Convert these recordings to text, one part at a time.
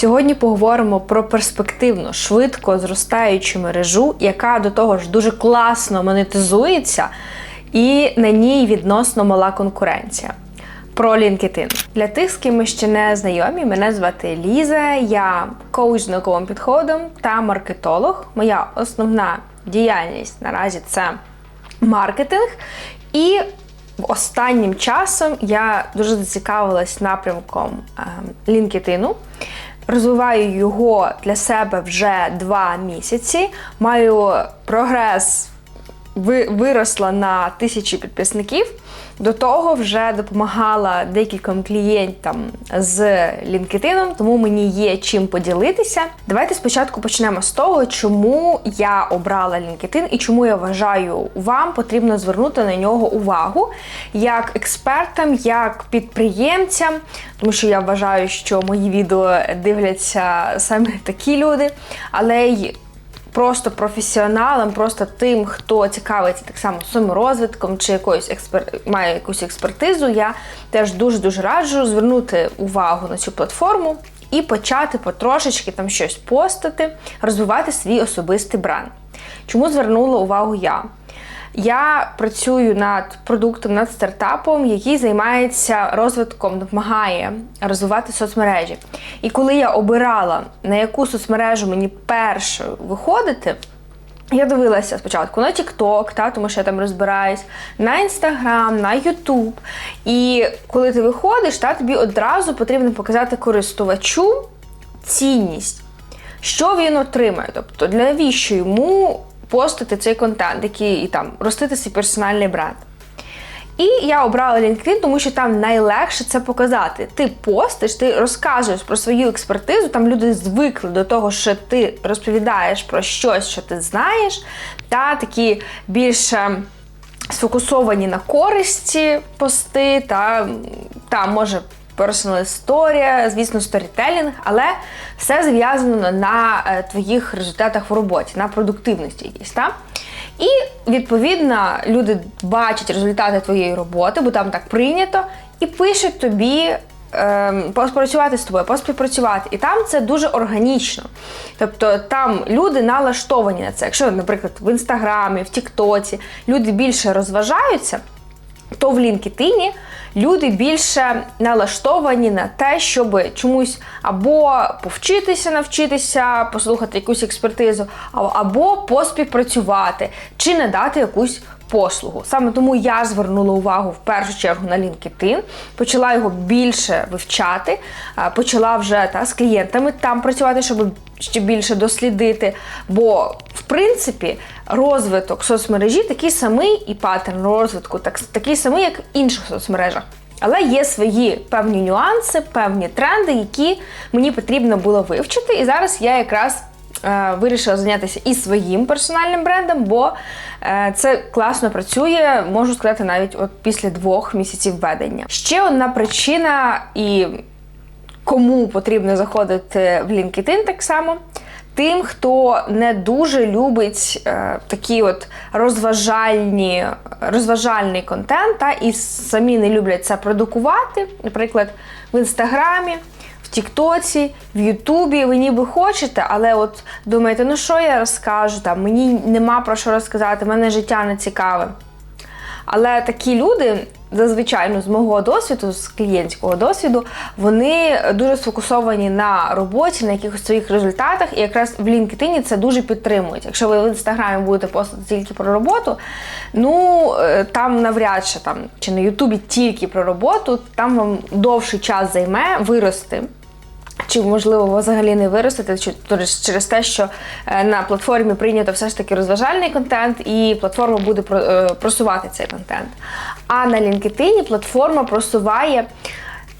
Сьогодні поговоримо про перспективну, швидко зростаючу мережу, яка до того ж дуже класно монетизується, і на ній відносно мала конкуренція. Про LinkedIn. Для тих, з ким ми ще не знайомі, мене звати Ліза, я коуч з науковим підходом та маркетолог. Моя основна діяльність наразі це маркетинг. І останнім часом я дуже зацікавилась напрямком ем, LinkedIn. Розвиваю його для себе вже два місяці. Маю прогрес виросла на тисячі підписників. До того вже допомагала декільком клієнтам з LinkedIn, тому мені є чим поділитися. Давайте спочатку почнемо з того, чому я обрала LinkedIn і чому я вважаю, вам потрібно звернути на нього увагу як експертам, як підприємцям, тому що я вважаю, що мої відео дивляться саме такі люди, але й просто професіоналом, просто тим, хто цікавиться так само саморозвитком чи якоюсь експер... має якусь експертизу, я теж дуже дуже раджу звернути увагу на цю платформу і почати потрошечки там щось постати, розвивати свій особистий бренд. Чому звернула увагу я? Я працюю над продуктом, над стартапом, який займається розвитком, допомагає розвивати соцмережі. І коли я обирала, на яку соцмережу мені першою виходити, я дивилася спочатку на TikTok, та, тому що я там розбираюсь, на Instagram, на YouTube. І коли ти виходиш, та, тобі одразу потрібно показати користувачу цінність, що він отримає. Тобто, для навіщо йому постити цей контент, який і там ростити свій персональний бренд. І я обрала LinkedIn, тому що там найлегше це показати. Ти постиш, ти розказуєш про свою експертизу. Там люди звикли до того, що ти розповідаєш про щось, що ти знаєш, та такі більше сфокусовані на користі пости, та там може персонал історія, звісно, сторітелінг, але все зв'язано на е, твоїх результатах в роботі, на продуктивності якійсь. Та? І відповідно люди бачать результати твоєї роботи, бо там так прийнято, і пишуть тобі. ем, Поспрацювати з тобою, поспівпрацювати. І там це дуже органічно. Тобто там люди налаштовані на це. Якщо, наприклад, в інстаграмі, в Тіктоці люди більше розважаються, то в LinkedIn люди більше налаштовані на те, щоб чомусь або повчитися, навчитися, послухати якусь експертизу, або поспівпрацювати, чи надати якусь послугу. Саме тому я звернула увагу в першу чергу на LinkedIn, почала його більше вивчати, почала вже та, з клієнтами там працювати, щоб ще більше дослідити. Бо, в принципі, розвиток соцмережі такий самий і паттерн розвитку, так, такий самий, як в інших соцмережах. Але є свої певні нюанси, певні тренди, які мені потрібно було вивчити. І зараз я якраз е, вирішила зайнятися і своїм персональним брендом, бо е, це класно працює, можу сказати, навіть от після двох місяців ведення. Ще одна причина, і кому потрібно заходити в LinkedIn так само. Тим, хто не дуже любить е, такі от розважальні, розважальний контент, та, і самі не люблять це продукувати, наприклад, в інстаграмі, в Тіктоці, в Ютубі ви ніби хочете, але от думаєте, ну що я розкажу, там, мені нема про що розказати, мене життя не цікаве. Але такі люди, зазвичай, ну, з мого досвіду, з клієнтського досвіду, вони дуже сфокусовані на роботі, на якихось своїх результатах, і якраз в LinkedIn це дуже підтримують. Якщо ви в інстаграмі будете постити тільки про роботу, ну е, там навряд чи там чи на Ютубі тільки про роботу, там вам довший час займе вирости. Чи можливо взагалі не виростити чи через- через те, що е, на платформі прийнято все ж таки розважальний контент, і платформа буде е, просувати цей контент. А на LinkedIn платформа просуває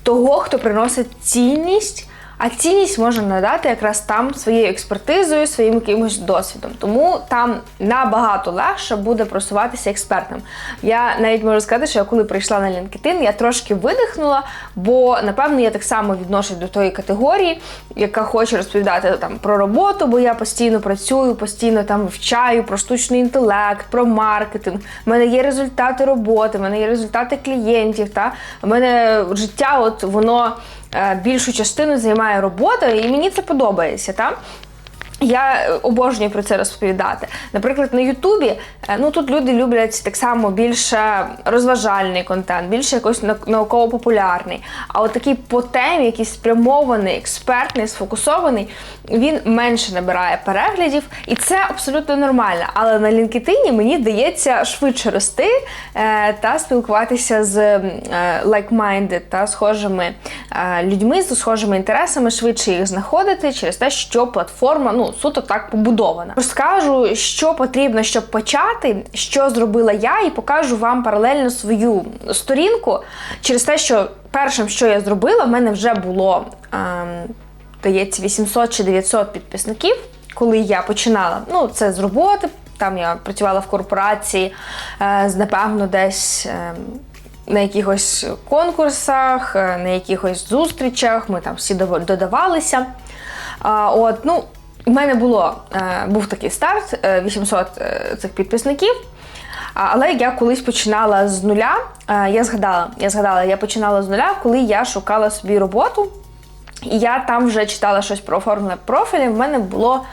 того, хто приносить цінність. А цінність можна надати якраз там своєю експертизою, своїм якимось досвідом. Тому там набагато легше буде просуватися експертам. Я навіть можу сказати, що я коли прийшла на LinkedIn, я трошки видихнула, бо напевно я так само відношусь до тої категорії, яка хоче розповідати там про роботу, бо я постійно працюю, постійно там вивчаю про штучний інтелект, про маркетинг. У мене є результати роботи, в мене є результати клієнтів. Та в мене життя, от воно більшу частину займає робота, і мені це подобається. Та? Я обожнюю про це розповідати. Наприклад, на Ютубі е, ну тут люди люблять так само більше розважальний контент, більше якось нау- науково-популярний. А от такий по темі, якийсь спрямований, експертний, сфокусований, він менше набирає переглядів, і це абсолютно нормально. Але на LinkedIn мені вдається швидше рости е, та спілкуватися з е, like-minded та схожими людьми з схожими інтересами, швидше їх знаходити через те, що платформа ну суто так побудована. Розкажу, що потрібно, щоб почати, що зробила я, і покажу вам паралельно свою сторінку через те, що першим, що я зробила, в мене вже було. Ем, Дається 800 чи 900 підписників, коли я починала. Ну, це з роботи. Там я працювала в корпорації, е, напевно, десь е, на якихось конкурсах, е, на якихось зустрічах. Ми там всі додавалися. От, ну, в мене було, е, був такий старт, е, 800 е, цих підписників. Але я колись починала з нуля. Е, Я згадала, я згадала, я починала з нуля, коли я шукала собі роботу. І я там вже читала щось про оформлення профілі. В мене було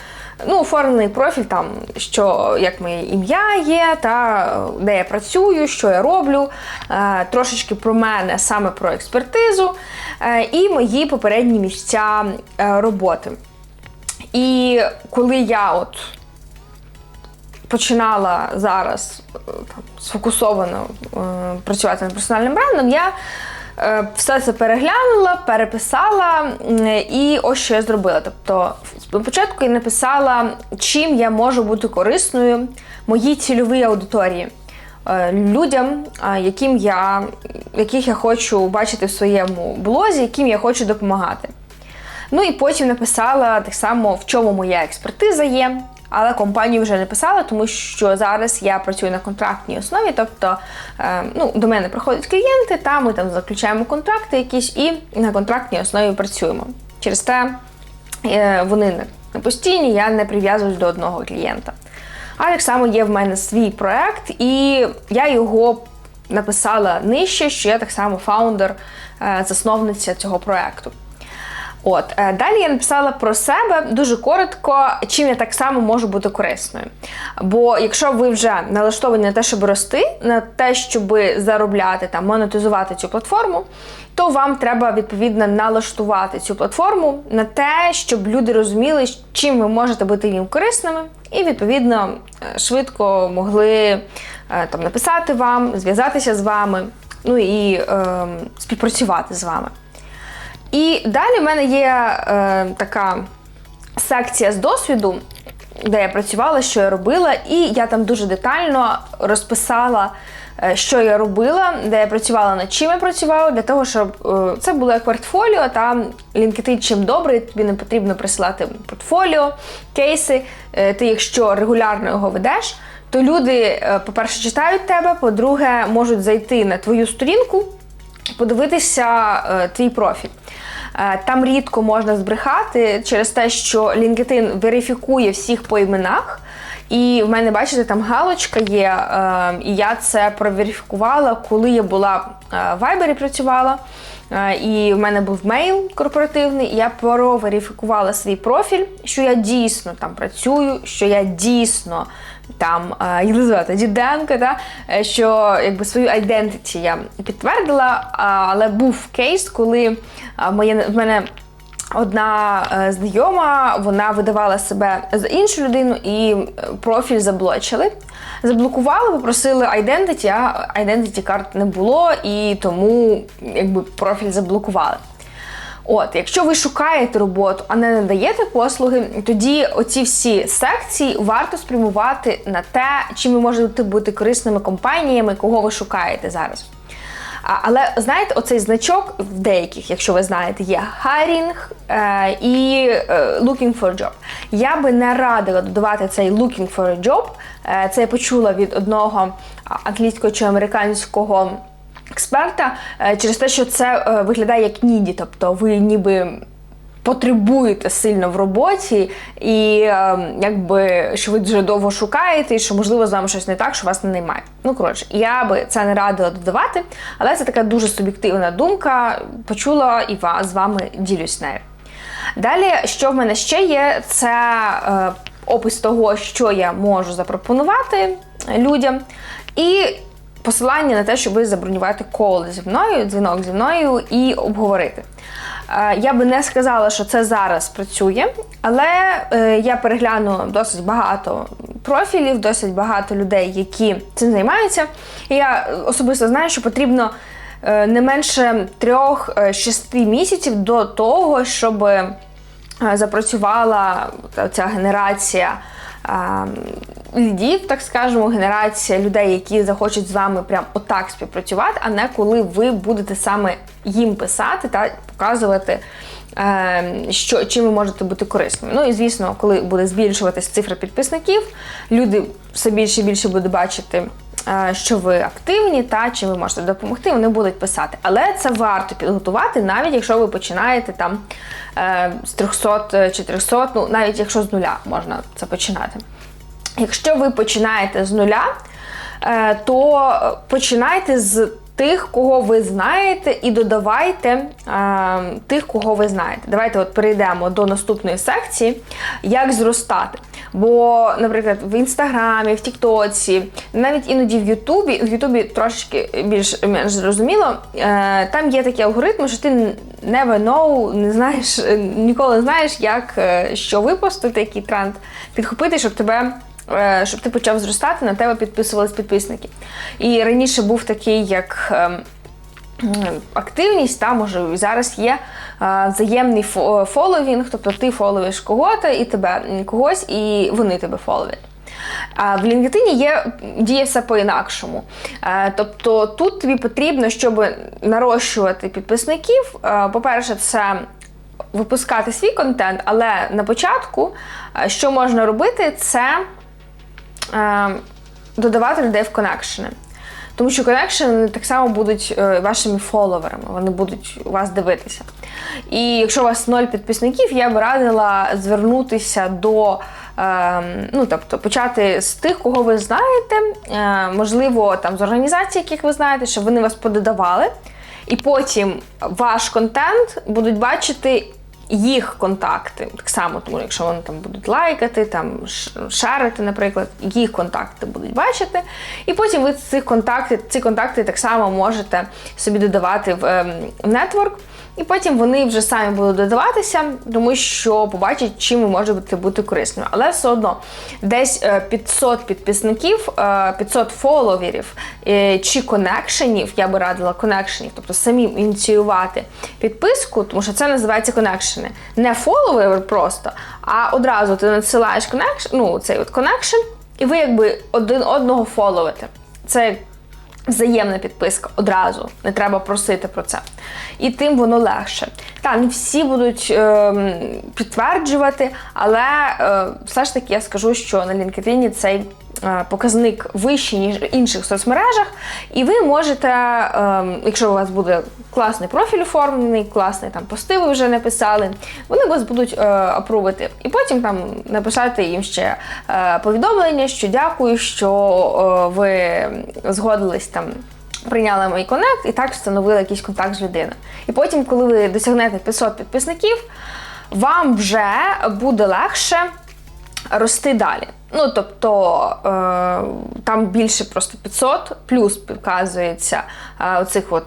ну, оформлений профіль, там, що як моє ім'я є, та е, де я працюю, що я роблю, е, трошечки про мене, саме про експертизу е, і мої попередні місця е, роботи. І коли я от починала зараз е, там, сфокусовано е, працювати над персональним брендом, я е, все це переглянула, переписала, м, і ось що я зробила. Тобто, спочатку я написала, чим я можу бути корисною моїй цільовій аудиторії. е, Людям, е, яким я, яких я хочу бачити в своєму блозі, яким я хочу допомагати. Ну і потім написала так само, в чому моя експертиза є. Але компанію вже не писала, тому що зараз я працюю на контрактній основі. Тобто е, ну, до мене приходять клієнти, та ми там заключаємо контракти якісь і на контрактній основі працюємо. Через те е, вони не- постійні, я не прив'язуюсь до одного клієнта. А так само є в мене свій проект, і я його написала нижче, що я так само фаундер, е, засновниця цього проекту. От е, далі я написала про себе дуже коротко, чим я так само можу бути корисною. Бо якщо ви вже налаштовані на те, щоб рости, на те, щоб заробляти та монетизувати цю платформу, то вам треба відповідно налаштувати цю платформу на те, щоб люди розуміли, чим ви можете бути їм корисними, і відповідно е, швидко могли е, там написати вам, зв'язатися з вами, ну і е, співпрацювати з вами. І далі в мене є е, така секція з досвіду, де я працювала, що я робила, і я там дуже детально розписала, е, що я робила, де я працювала, над чим я працювала, для того, щоб е, це було як портфоліо. Там LinkedIn чим добре, тобі не потрібно присилати портфоліо, кейси. Е, Ти, якщо регулярно його ведеш, то люди, е, по-перше, читають тебе, по-друге, можуть зайти на твою сторінку подивитися е, твій профіль. Е, Там рідко можна збрехати через те, що LinkedIn верифікує всіх по іменах. І в мене, бачите, там галочка є, е, і я це проверифікувала, коли я була е, в Viber і працювала. Е, І в мене був мейл корпоративний, я проверифікувала свій профіль, що я дійсно там працюю, що я дійсно там е, Єлизавета Діденко, та, е, що якби свою айдентиті я підтвердила, але був кейс, коли в мене одна е, знайома, вона видавала себе за іншу людину і е, профіль заблочили. Заблокували, попросили identity, а identity карт не було, і тому якби профіль заблокували. От, якщо ви шукаєте роботу, а не надаєте послуги, тоді оці всі секції варто спрямувати на те, чим ви можете бути корисними компаніями, кого ви шукаєте зараз. Але знаєте, оцей значок в деяких, якщо ви знаєте, є hiring е, і е, looking for a job. Я би не радила додавати цей looking for a job. Е, це я почула від одного англійського чи американського експерта е, через те, що це е, виглядає як ніді, тобто ви ніби потребуєте сильно в роботі, і е, якби що ви дуже довго шукаєте, і що можливо з вами щось не так, що вас не наймає. Ну коротше, я би це не радила додавати, але це така дуже суб'єктивна думка. Почула і з вами ділюсь нею. Далі, що в мене ще є, це е, опис того, що я можу запропонувати людям, і посилання на те, щоб забронювати кол зі мною, дзвінок зі мною і обговорити. Е, Я би не сказала, що це зараз працює, але е, я перегляну досить багато профілів, досить багато людей, які цим займаються. І я особисто знаю, що потрібно е, не менше трьох-шести місяців до того, щоб запрацювала ця генерація лідів, так скажемо, генерація людей, які захочуть з вами прям отак співпрацювати, а не коли ви будете саме їм писати та показувати, е, що, чим ви можете бути корисними. Ну і звісно, коли буде збільшуватись цифра підписників, люди все більше і більше будуть бачити. Е, Що ви активні та чим ви можете допомогти, вони будуть писати. Але це варто підготувати, навіть якщо ви починаєте там е, з 300-400, ну навіть якщо з нуля можна це починати. Якщо ви починаєте з нуля, е, то починайте з тих, кого ви знаєте, і додавайте тих, кого ви знаєте. Давайте от перейдемо до наступної секції, як зростати. Бо, наприклад, в інстаграмі, в Тіктоці, навіть іноді в Ютубі, в Ютубі трошечки більш менш зрозуміло, е, там є такі алгоритми, що ти never know, не знаєш, ніколи не знаєш, як е, що випустити, який тренд підхопити, щоб тебе. е, Щоб ти почав зростати, на тебе підписувались підписники. І раніше був такий, як ем, активність, та може і зараз є е, взаємний фоловінг, тобто ти фоловиш кого-то і тебе когось, і вони тебе фоловять. А в LinkedIn є діє все по-інакшому. Е, Тобто тут тобі потрібно, щоб нарощувати підписників. е, По-перше, це випускати свій контент, але на початку, е, що можна робити, це е, додавати людей в коннекшени. Тому що коннекшени так само будуть е, вашими фоловерами, вони будуть у вас дивитися. І якщо у вас ноль підписників, я б радила звернутися до. е, Ну, тобто почати з тих, кого ви знаєте, е, можливо, там з організацій, яких ви знаєте, щоб вони вас пододавали. І потім ваш контент будуть бачити їх контакти. Так само, тому якщо вони там будуть лайкати, там шарити, наприклад, їх контакти будуть бачити. І потім ви ці контакти, ці контакти так само можете собі додавати в ем, нетворк. І потім вони вже самі будуть додаватися, тому що побачать, чим ви можете бути корисними. Але все одно десь е, 500 підписників, е, 500 фоловерів е, чи коннекшенів, я би радила коннекшенів, тобто самим ініціювати підписку, тому що це називається коннекшени. Не фоловер просто, а одразу ти надсилаєш коннекшн, ну цей от коннекшн, і ви якби один одного фоловите. Це Взаємна підписка одразу, не треба просити про це. І тим воно легше. Та не всі будуть е, підтверджувати, але е, все ж таки я скажу, що на LinkedIn цей показник вищий, ніж в інших соцмережах, і ви можете, е, якщо у вас буде класний профіль оформлений, класний там пости ви вже написали, вони вас будуть е, апрувити. І потім там написати їм ще е, повідомлення, що дякую, що е, ви згодились там. Прийняли мій конект і так встановили якийсь контакт з людиною. І потім, коли ви досягнете 500 підписників, вам вже буде легше рости далі. Ну, тобто е, там більше просто 500, плюс показується е, оцих от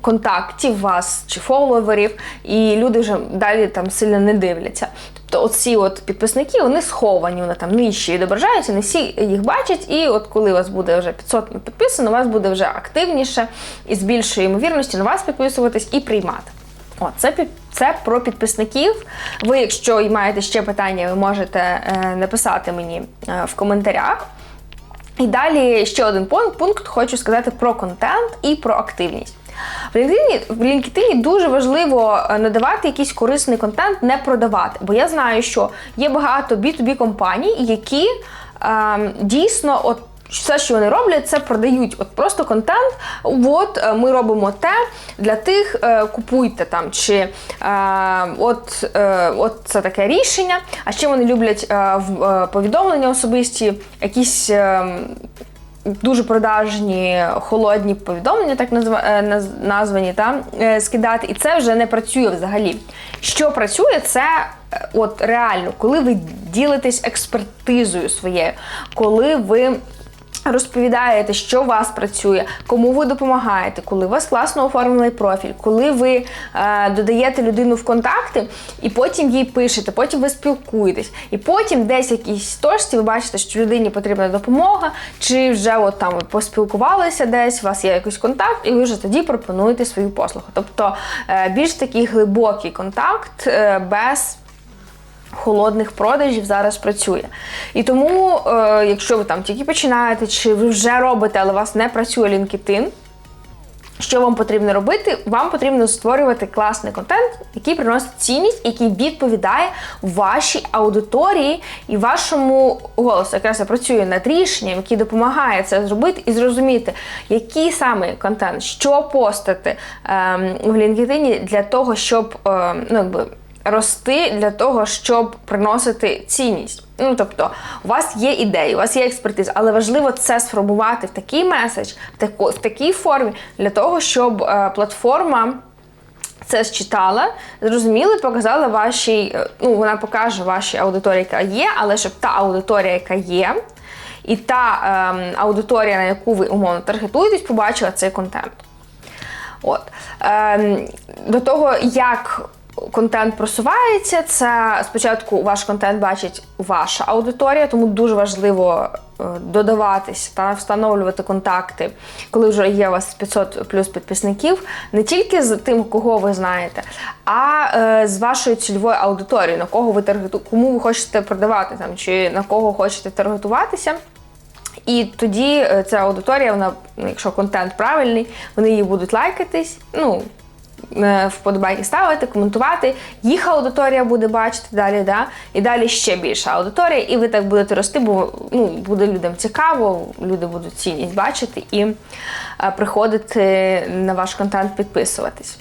контактів вас чи фоловерів, і люди вже далі там сильно не дивляться. Тобто оці от підписники, вони сховані, вони там нижче відображаються, не всі їх бачать, і от коли у вас буде вже 500 підписано, у вас буде вже активніше і з більшою ймовірністю на вас підписуватись і приймати. О, це це про підписників. Ви, якщо маєте ще питання, ви можете е, написати мені е, в коментарях. І далі ще один пункт, хочу сказати про контент і про активність. В LinkedIn, в LinkedIn дуже важливо е, надавати якийсь корисний контент, не продавати. Бо я знаю, що є багато B2B компаній, які е, дійсно от все, що вони роблять, це продають от просто контент. От е, ми робимо те для тих, е, купуйте там, чи е, от, е, от це таке рішення. А ще вони люблять е, е, повідомлення особисті, якісь. Е, Дуже продажні холодні повідомлення, так назва, названі, та, скидати, і це вже не працює взагалі. Що працює, це от реально, коли ви ділитесь експертизою своєю, коли ви розповідаєте, що у вас працює, кому ви допомагаєте, коли у вас класно оформлений профіль, коли ви е, додаєте людину в контакти і потім їй пишете, потім ви спілкуєтесь, і потім десь в якійсь точці ви бачите, що людині потрібна допомога, чи вже от там ви поспілкувалися десь, у вас є якийсь контакт, і ви вже тоді пропонуєте свою послугу. Тобто е, більш такий глибокий контакт е, без холодних продажів зараз працює. І тому, е, якщо ви там тільки починаєте, чи ви вже робите, але у вас не працює LinkedIn, що вам потрібно робити? Вам потрібно створювати класний контент, який приносить цінність, який відповідає вашій аудиторії і вашому голосу. Якраз я працюю над рішенням, який допомагає це зробити і зрозуміти, який саме контент, що постати ем, в LinkedIn для того, щоб ем, ну, якби, рости для того, щоб приносити цінність. Ну, тобто, у вас є ідеї, у вас є експертиза, але важливо це сформувати в такий меседж, в, такій формі, для того, щоб е, платформа це считала, зрозуміла і показала вашій, е, ну, вона покаже вашій аудиторії, яка є, але щоб та аудиторія, яка є, і та ем, аудиторія, на яку ви умовно таргетуєтесь, побачила цей контент. От. Ем, до того, як контент просувається, це спочатку ваш контент бачить ваша аудиторія, тому дуже важливо е, додаватись та встановлювати контакти, коли вже є у вас 500 плюс підписників, не тільки з тим, кого ви знаєте, а е, з вашою цільовою аудиторією, на кого ви таргету, кому ви хочете продавати там, чи на кого хочете таргетуватися. І тоді е, ця аудиторія, вона, ну, якщо контент правильний, вони її будуть лайкатись. Ну, вподобайки ставити, коментувати. Їх аудиторія буде бачити далі, да? і далі ще більша аудиторія, і ви так будете рости, бо ну, буде людям цікаво, люди будуть цінність бачити і е, приходити на ваш контент підписуватись.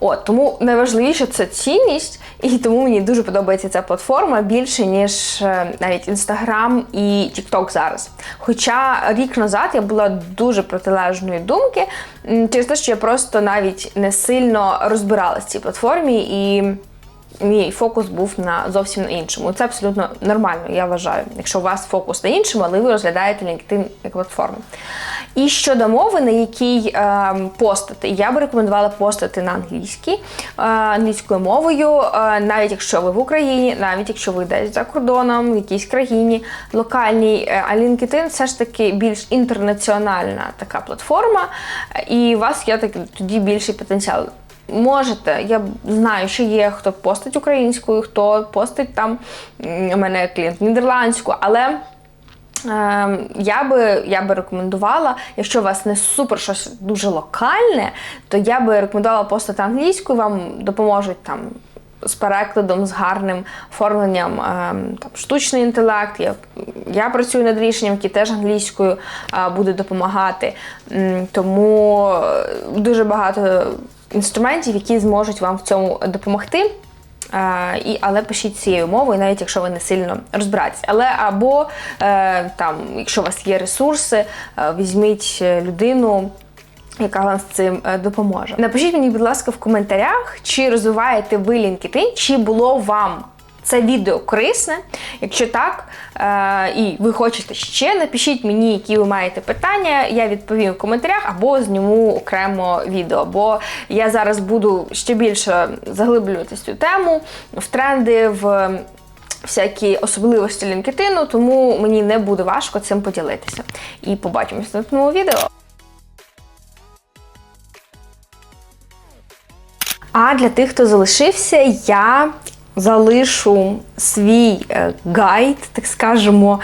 От, тому найважливіше це цінність, і тому мені дуже подобається ця платформа більше, ніж е, навіть Instagram і TikTok зараз. Хоча рік назад я була дуже протилежної думки, через те, що я просто навіть не сильно розбиралася в цій платформі і. Мій фокус був на зовсім на іншому. Це абсолютно нормально, я вважаю, якщо у вас фокус на іншому, але ви розглядаєте LinkedIn як платформу. І щодо мови, на якій е, постати, я би рекомендувала постати на англійській, е, англійською мовою, е, навіть якщо ви в Україні, навіть якщо ви десь за кордоном, в якійсь країні локальній. Е, А LinkedIn все ж таки більш інтернаціональна така платформа, е, і у вас є так, тоді більший потенціал. Можете, я знаю, що є хто постить українською, хто постить там у мене клієнт нідерландською, але Ем, Я би, я би рекомендувала, якщо у вас не супер щось дуже локальне, то я би рекомендувала постати англійською, вам допоможуть там з перекладом, з гарним оформленням ем, там, штучний інтелект. Я, я працюю над рішенням, які теж англійською е, буде допомагати. Тому е, дуже багато інструментів, які зможуть вам в цьому допомогти. А, і, але пишіть цією мовою, навіть якщо ви не сильно розбираєтесь. Але або е, там, якщо у вас є ресурси, е, візьміть е, людину. Яка вам з цим е, допоможе? Напишіть мені, будь ласка, в коментарях, чи розвиваєте ви LinkedIn, чи було вам це відео корисне. Якщо так, е, і ви хочете ще, напишіть мені, які ви маєте питання. Я відповім в коментарях або зніму окремо відео. Бо я зараз буду ще більше заглиблюватися в цю тему, в тренди, в всякі особливості LinkedIn, тому мені не буде важко цим поділитися. І побачимося в наступному відео. А для тих, хто залишився, я залишу свій е, гайд, так скажемо,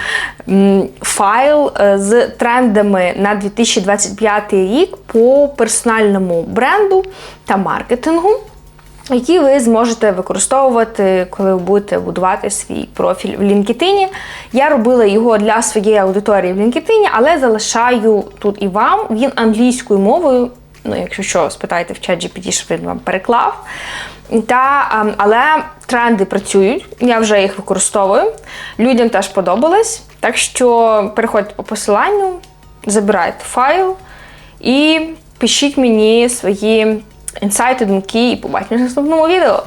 файл е, з трендами на 2025 рік по персональному бренду та маркетингу. які ви зможете використовувати, коли ви будете будувати свій профіль в LinkedIn. Я робила його для своєї аудиторії в LinkedIn, але залишаю тут і вам. Він англійською мовою. Ну, якщо що, спитайте в чат GPT, щоб він вам переклав. Та, ем, але тренди працюють, я вже їх використовую. Людям теж подобалось. Так що переходьте по посиланню, забирайте файл і пишіть мені свої інсайти, думки і побачимось в наступному відео.